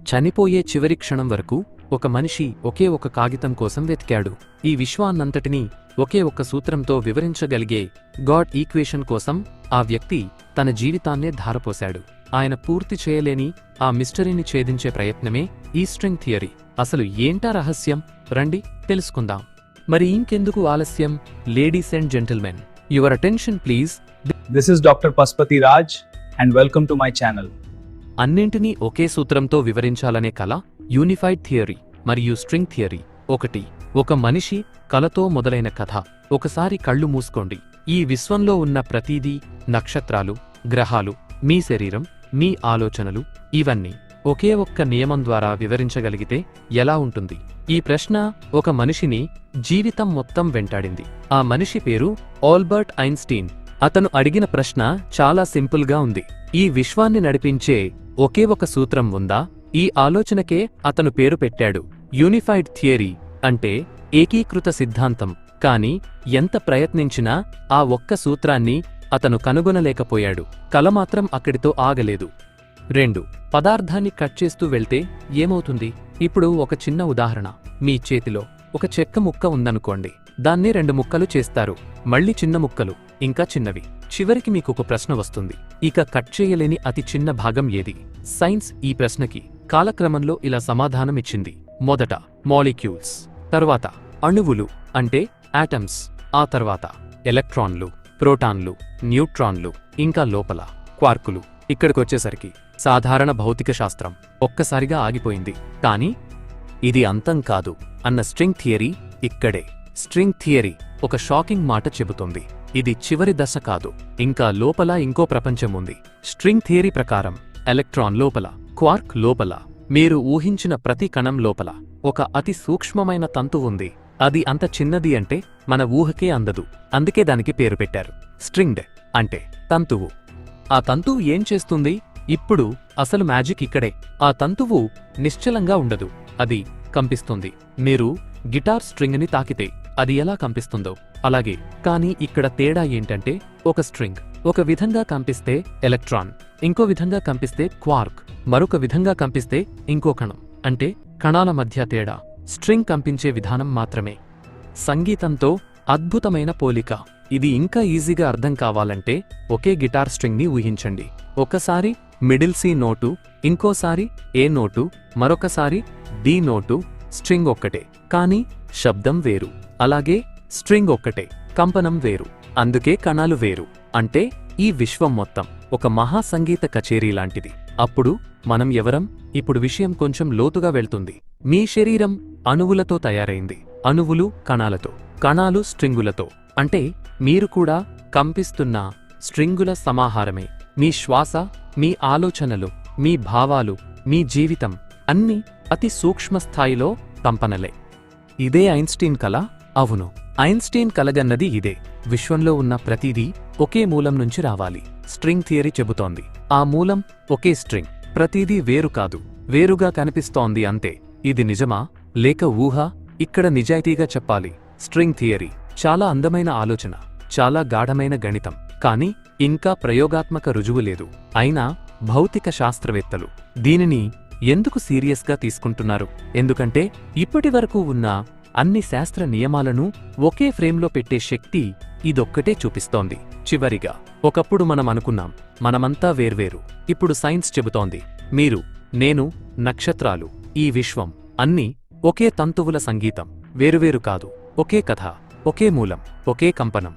చనిపోయే చివరి క్షణం వరకు ఒక మనిషి ఒకే ఒక కాగితం కోసం వెతికాడు. ఈ విశ్వాన్నంతటినీ ఒకే ఒక్క సూత్రంతో వివరించగలిగే గాడ్ ఈక్వేషన్ కోసం ఆ వ్యక్తి తన జీవితాన్నే ధారపోశాడు. ఆయన పూర్తి చేయలేని ఆ మిస్టరీని ఛేదించే ప్రయత్నమే ఈ స్ట్రింగ్ థియరీ. అసలు ఏంటా రహస్యం? రండి తెలుసుకుందాం. మరి ఇంకెందుకు ఆలస్యం? Ladies and gentlemen your attention please. This is doctor Pashupati Raj and welcome to my channel అన్నింటినీ ఒకే సూత్రంతో వివరించాలనే కళ యూనిఫైడ్ థియరీ మరియు స్ట్రింగ్ థియరీ. ఒకటి ఒక మనిషి కలతో మొదలైన కథ. ఒకసారి కళ్ళు మూసుకోండి. ఈ విశ్వంలో ఉన్న ప్రతీదీ నక్షత్రాలు గ్రహాలు మీ శరీరం మీ ఆలోచనలు ఇవన్నీ ఒకే ఒక్క నియమం ద్వారా వివరించగలిగితే ఎలా ఉంటుంది? ఈ ప్రశ్న ఒక మనిషిని జీవితం మొత్తం వెంటాడింది. ఆ మనిషి పేరు ఆల్బర్ట్ ఐన్స్టీన్. అతను అడిగిన ప్రశ్న చాలా సింపుల్గా ఉంది. ఈ విశ్వాన్ని నడిపించే ఒకే ఒక సూత్రం ఉందా? ఈ ఆలోచనకే అతను పేరు పెట్టాడు. యూనిఫైడ్ థియరీ అంటే ఏకీకృత సిద్ధాంతం. కాని ఎంత ప్రయత్నించినా ఆ ఒక్క సూత్రాన్ని అతను కనుగొనలేకపోయాడు. కల మాత్రం అక్కడితో ఆగలేదు. రెండు. పదార్థాన్ని కట్ చేస్తూ వెళ్తే ఏమవుతుంది? ఇప్పుడు ఒక చిన్న ఉదాహరణ. మీ చేతిలో ఒక చెక్క ముక్క ఉందనుకోండి. దాన్ని రెండు ముక్కలు చేస్తారు. మళ్ళీ చిన్న ముక్కలు. ఇంకా చిన్నవి. చివరికి మీకు ఒక ప్రశ్న వస్తుంది. ఇక కట్ చేయలేని అతి చిన్న భాగం ఏది? సైన్స్ ఈ ప్రశ్నకి కాలక్రమంలో ఇలా సమాధానం ఇచ్చింది. మొదట మాలిక్యూల్స్ తర్వాత అణువులు అంటే ఆటమ్స్ ఆ తర్వాత ఎలక్ట్రాన్లు ప్రోటాన్లు న్యూట్రాన్లు ఇంకా లోపల క్వార్కులు. ఇక్కడికొచ్చేసరికి సాధారణ భౌతిక శాస్త్రం ఒక్కసారిగా ఆగిపోయింది. కానీ ఇది అంతం కాదు అన్న స్ట్రింగ్ థియరీ ఇక్కడే. స్ట్రింగ్ థియరీ ఒక షాకింగ్ మాట చెబుతుంది. ఇది చివరి దశ కాదు. ఇంకా లోపల ఇంకో ప్రపంచం ఉంది. స్ట్రింగ్ థియరీ ప్రకారం ఎలక్ట్రాన్ లోపల క్వార్క్ లోపల మీరు ఊహించిన ప్రతి కణం లోపల ఒక అతి సూక్ష్మమైన తంతు ఉంది. అది అంత చిన్నది అంటే మన ఊహకే అందదు. అందుకే దానికి పేరు పెట్టారు. స్ట్రింగ్డ్ అంటే తంతువు. ఆ తంతువు ఏం చేస్తుంది? ఇప్పుడు అసలు మ్యాజిక్ ఇక్కడే. ఆ తంతువు నిశ్చలంగా ఉండదు. అది కంపిస్తుంది. మీరు గిటార్ స్ట్రింగ్ని తాకితే అది ఎలా కంపిస్తుందో. అలాగే కానీ ఇక్కడ తేడా ఏంటంటే ఒక స్ట్రింగ్. ఒక విధంగా కంపిస్తే ఎలక్ట్రాన్ ఇంకో విధంగా కంపిస్తే క్వార్క్ మరొక విధంగా కంపిస్తే ఇంకో కణం. అంటే కణాల మధ్య తేడా. స్ట్రింగ్ కంపించే విధానం మాత్రమే. సంగీతంతో అద్భుతమైన పోలిక. ఇది ఇంకా ఈజీగా అర్థం కావాలంటే ఒకే గిటార్ స్ట్రింగ్ని ఊహించండి. ఒకసారి మిడిల్ సి నోటు ఇంకోసారి ఏ నోటు మరొకసారి డి నోటు స్ట్రింగ్ ఒక్కటే. కానీ శబ్దం వేరు. అలాగే స్ట్రింగ్ ఒక్కటే కంపనం వేరు. అందుకే కణాలు వేరు. అంటే ఈ విశ్వం మొత్తం ఒక మహాసంగీత కచేరీ లాంటిది. అప్పుడు మనం ఎవరం? ఇప్పుడు విషయం కొంచెం లోతుగా వెళ్తుంది. మీ శరీరం అణువులతో తయారైంది. అణువులు కణాలతో కణాలు స్ట్రింగులతో. అంటే మీరు కూడా కంపిస్తున్న స్ట్రింగుల సమాహారమే. మీ శ్వాస మీ ఆలోచనలు మీ భావాలు మీ జీవితం అన్నీ అతి సూక్ష్మ స్థాయిలో కంపనలే. ఇదే ఐన్స్టీన్ కల అవును. ఐన్స్టీన్ కలగన్నది ఇదే. విశ్వంలో ఉన్న ప్రతిదీ ఒకే మూలం నుంచి రావాలి. స్ట్రింగ్ థియరీ చెబుతోంది. ఆ మూలం ఒకే స్ట్రింగ్. ప్రతిదీ వేరు కాదు. వేరుగా కనిపిస్తోంది అంతే. ఇది నిజమా? లేక ఊహ? ఇక్కడ నిజాయితీగా చెప్పాలి. String theory. చాలా అందమైన ఆలోచన. చాలా గాఢమైన గణితం. కానీ ఇంకా ప్రయోగాత్మక రుజువు లేదు. అయినా భౌతిక శాస్త్రవేత్తలు దీనిని ఎందుకు సీరియస్గా తీసుకుంటున్నారు? ఎందుకంటే ఇప్పటివరకు ఉన్న అన్ని శాస్త్ర నియమాలను ఒకే ఫ్రేమ్లో పెట్టే శక్తి ఇదొక్కటే చూపిస్తోంది. చివరిగా ఒకప్పుడు మనం అనుకున్నాం మనమంతా వేర్వేరు. ఇప్పుడు సైన్స్ చెబుతోంది మీరు నేను నక్షత్రాలు ఈ విశ్వం అన్నీ ఒకే తంతువుల సంగీతం వేరువేరు కాదు ఒకే కథ ఒకే మూలం ఒకే కంపనం.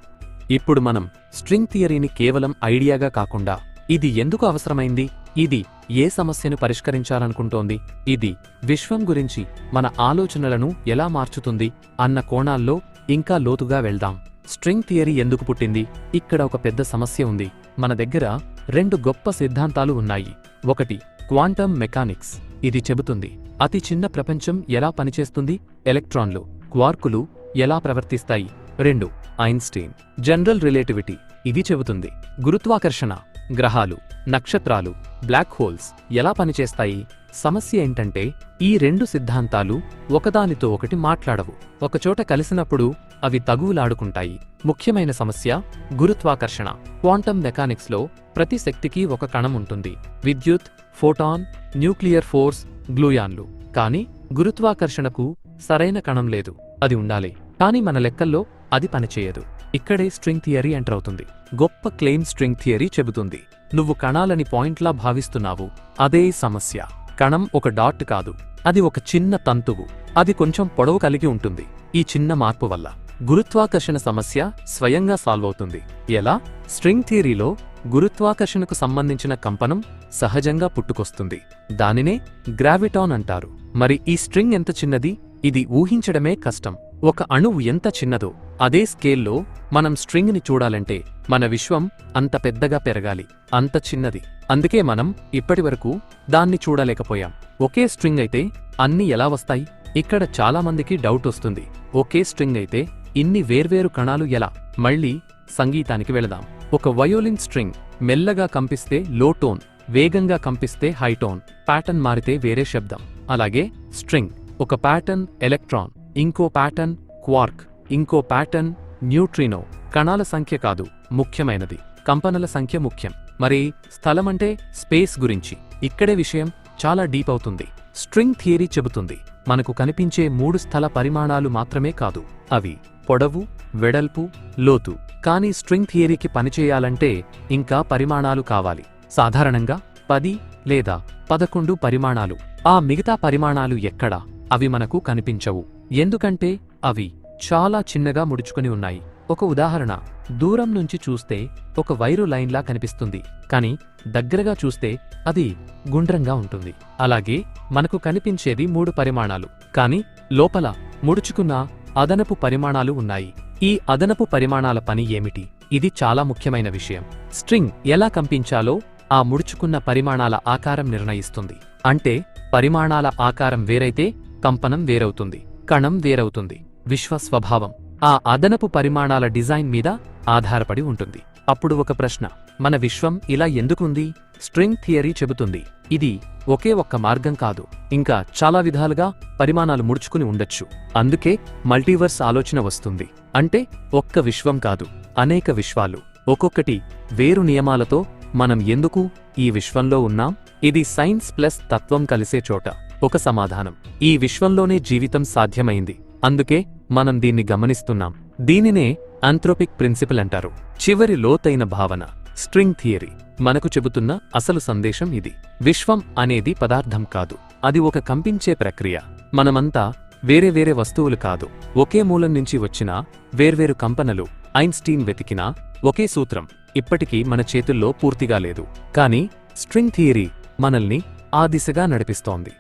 ఇప్పుడు మనం స్ట్రింగ్ థియరీని కేవలం ఐడియాగా కాకుండా ఇది ఎందుకు అవసరమైంది? ఇది ఏ సమస్యను పరిష్కరించాలనుకుంటోంది? ఇది విశ్వం గురించి మన ఆలోచనలను ఎలా మార్చుతుంది? అన్న కోణాల్లో ఇంకా లోతుగా వెళ్దాం. స్ట్రింగ్ థియరీ ఎందుకు పుట్టింది? ఇక్కడ ఒక పెద్ద సమస్య ఉంది. మన దగ్గర రెండు గొప్ప సిద్ధాంతాలు ఉన్నాయి. ఒకటి క్వాంటమ్ మెకానిక్స్. ఇది చెబుతుంది అతి చిన్న ప్రపంచం ఎలా పనిచేస్తుంది? ఎలక్ట్రాన్లు క్వార్కులు ఎలా ప్రవర్తిస్తాయి? రెండు ఐన్స్టీన్. General relativity. ఇది చెబుతుంది గురుత్వాకర్షణ. గ్రహాలు నక్షత్రాలు బ్లాక్ హోల్స్ ఎలా పనిచేస్తాయి? సమస్య ఏంటంటే ఈ రెండు సిద్ధాంతాలు ఒకదానితో ఒకటి మాట్లాడవు. ఒకచోట కలిసినప్పుడు అవి తగువులాడుకుంటాయి. ముఖ్యమైన సమస్య గురుత్వాకర్షణ. క్వాంటమ్ మెకానిక్స్లో ప్రతి శక్తికి ఒక కణం ఉంటుంది. విద్యుత్ ఫోటాన్ న్యూక్లియర్ ఫోర్స్ గ్లూయాన్లు. కానీ గురుత్వాకర్షణకు సరైన కణం లేదు. అది ఉండాలి. కానీ మన లెక్కల్లో అది పనిచేయదు. ఇక్కడే స్ట్రింగ్ థియరీ ఎంటర్ అవుతుంది. గొప్ప క్లెయిమ్ స్ట్రింగ్ థియరీ చెబుతుంది. నువ్వు కణాలని పాయింట్లా భావిస్తున్నావు. అదే సమస్య. కణం ఒక డాట్ కాదు. అది ఒక చిన్న తంతువు. అది కొంచెం పొడవు కలిగి ఉంటుంది. ఈ చిన్న మార్పు వల్ల గురుత్వాకర్షణ సమస్య స్వయంగా సాల్వ్ అవుతుంది. ఎలా? స్ట్రింగ్ థియరీలో గురుత్వాకర్షణకు సంబంధించిన కంపనం సహజంగా పుట్టుకొస్తుంది. దానినే గ్రావిటాన్ అంటారు. మరి ఈ స్ట్రింగ్ ఎంత చిన్నది? ఇది ఊహించడమే కష్టం. ఒక అణువు ఎంత చిన్నదో అదే స్కేల్లో మనం స్ట్రింగ్ని చూడాలంటే మన విశ్వం అంత పెద్దగా పెరగాలి అంత చిన్నది. అందుకే మనం ఇప్పటివరకు దాన్ని చూడలేకపోయాం. ఒకే స్ట్రింగ్ అయితే అన్ని ఎలా వస్తాయి? ఇక్కడ చాలామందికి డౌట్ వస్తుంది. ఒకే స్ట్రింగ్ అయితే ఇన్ని వేర్వేరు కణాలు ఎలా? మళ్ళీ సంగీతానికి వెళదాం. ఒక వయోలిన్ స్ట్రింగ్ మెల్లగా కంపిస్తే లో టోన్ వేగంగా కంపిస్తే హైటోన్ ప్యాటర్న్ మారితే వేరే శబ్దం. అలాగే స్ట్రింగ్ ఒక ప్యాటర్న్ ఎలక్ట్రాన్. ఇంకో ప్యాటర్న్ క్వార్క్. ఇంకో ప్యాటర్న్ న్యూట్రినో. కణాల సంఖ్య కాదు ముఖ్యమైనది. కంపనల సంఖ్య ముఖ్యం. మరి స్థలమంటే స్పేస్ గురించి. ఇక్కడే విషయం చాలా డీప్ అవుతుంది. స్ట్రింగ్ థియరీ చెబుతుంది. మనకు కనిపించే మూడు స్థల పరిమాణాలు మాత్రమే కాదు. అవి పొడవు వెడల్పు లోతు. కానీ స్ట్రింగ్ థియరీకి పనిచేయాలంటే ఇంకా పరిమాణాలు కావాలి. సాధారణంగా పది లేదా పదకొండు పరిమాణాలు. ఆ మిగతా పరిమాణాలు ఎక్కడా? అవి మనకు కనిపించవు. ఎందుకంటే అవి చాలా చిన్నగా ముడుచుకుని ఉన్నాయి. ఒక ఉదాహరణ దూరం నుంచి చూస్తే ఒక వైరు లైన్లా కనిపిస్తుంది కాని దగ్గరగా చూస్తే అది గుండ్రంగా ఉంటుంది. అలాగే మనకు కనిపించేది మూడు పరిమాణాలు కాని లోపల ముడుచుకున్న అదనపు పరిమాణాలు ఉన్నాయి. ఈ అదనపు పరిమాణాల పని ఏమిటి? ఇది చాలా ముఖ్యమైన విషయం. స్ట్రింగ్ ఎలా కంపించాలో ఆ ముడుచుకున్న పరిమాణాల ఆకారం నిర్ణయిస్తుంది. అంటే పరిమాణాల ఆకారం వేరైతే కంపనం వేరవుతుంది. కణం వేరవుతుంది. విశ్వ స్వభావం ఆ అదనపు పరిమాణాల డిజైన్ మీద ఆధారపడి ఉంటుంది. అప్పుడు ఒక ప్రశ్న. మన విశ్వం ఇలా ఎందుకుంది? స్ట్రింగ్ థియరీ చెబుతుంది. ఇది ఒకే ఒక్క మార్గం కాదు. ఇంకా చాలా విధాలుగా పరిమాణాలు ముడుచుకుని ఉండొచ్చు. అందుకే మల్టీవర్స్ ఆలోచన వస్తుంది. అంటే ఒక్క విశ్వం కాదు. అనేక విశ్వాలు. ఒక్కొక్కటి వేరు నియమాలతో మనం ఎందుకు ఈ విశ్వంలో ఉన్నాం? ఇది సైన్స్ ప్లస్ తత్వం కలిసే చోట. ఒక సమాధానం. ఈ విశ్వంలోనే జీవితం సాధ్యమైంది. అందుకే మనం దీన్ని గమనిస్తున్నాం. దీనినే ఆంథ్రోపిక్ ప్రిన్సిపల్ అంటారు. చివరి లోతైన భావన స్ట్రింగ్ థియరీ మనకు చెబుతున్న అసలు సందేశం ఇది. విశ్వం అనేది పదార్థం కాదు. అది ఒక కంపించే ప్రక్రియ. మనమంతా వేరే వేరే వస్తువులు కాదు. ఒకే మూలం నుంచి వచ్చిన వేర్వేరు కంపనలు ఐన్స్టీన్ వెతికినా ఒకే సూత్రం. ఇప్పటికీ మన చేతుల్లో పూర్తిగా లేదు. కానీ స్ట్రింగ్ థియరీ మనల్ని ఆ దిశగా నడిపిస్తోంది.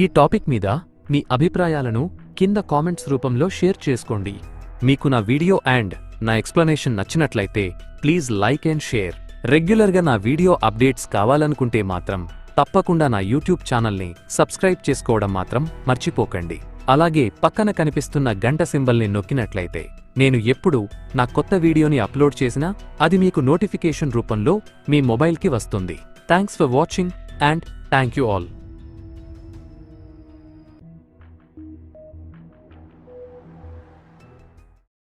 ఈ టాపిక్ మీద మీ అభిప్రాయాలను కింద కామెంట్స్ రూపంలో షేర్ చేసుకోండి. మీకు నా వీడియో అండ్ నా ఎక్స్ప్లెనేషన్ నచ్చినట్లయితే ప్లీజ్ లైక్ అండ్ షేర్. రెగ్యులర్గా నా వీడియో అప్డేట్స్ కావాలనుకుంటే మాత్రం తప్పకుండా నా యూట్యూబ్ ఛానల్ని సబ్స్క్రైబ్ చేసుకోవడం మాత్రం మర్చిపోకండి. అలాగే పక్కన కనిపిస్తున్న గంట సింబల్ని నొక్కినట్లయితే నేను ఎప్పుడు నా కొత్త వీడియోని అప్లోడ్ చేసినా అది మీకు నోటిఫికేషన్ రూపంలో మీ మొబైల్కి వస్తుంది. Thanks for watching and thank you all.